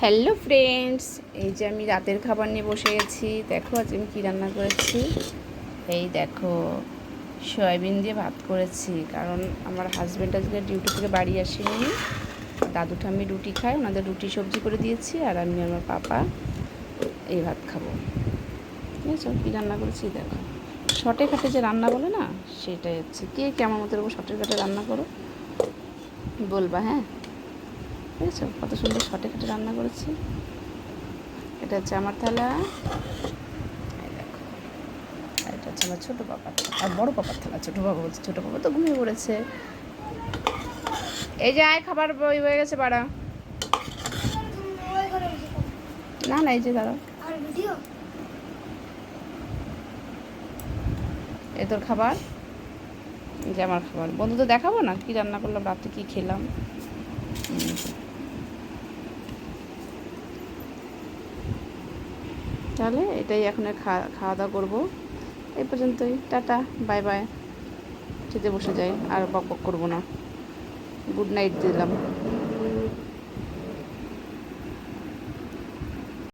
Hello friends এই যে আমি রাতের খাবার নিয়ে বসে গেছি। দেখো আজ আমি কী রান্না করেছি। এই দেখো, সয়াবিন দিয়ে ভাত করেছি। কারণ আমার হাজব্যান্ড আজকে ডিউটি থেকে বাড়ি আসেনি। দাদু ঠাম্মি রুটি খায় ওনাদের রুটি সবজি করে দিয়েছি, আর আমি আমার পাপা এই ভাত খাব। বুঝেছ কী রান্না করেছি, দেখো। শর্টে খাটে যে রান্না বলে না, সেটাই হচ্ছে। কে কেমন মতো এরকম শর্টে খাটে রান্না করো? বলবা হ্যাঁ? বুঝেছ কত সুন্দর শর্টে খাটে রান্না করেছি। এটা হচ্ছে আমার থালা। আর এটা হচ্ছে আমার ছোটো পাপার আর বড়ো পাপার থালা। ছোটো বাবা বলছে, ছোটো পাপা তো ঘুমিয়ে পড়েছে। এই যে আয়, খাবার বই হয়ে গেছে, বাড়া। না না, এই যে দাঁড়া এই তোর খাবার? যে আমার খাবার। বন্ধুদের দেখাবো না? কি রান্না করলাম রাতে কি খেলাম? তাহলে এটাই এখন খাওয়া দাওয়া করব। এই পর্যন্তই, টাটা, বাই বাই। খেতে বসে যাই, আর বক বক করব না। গুড নাইট দিলাম।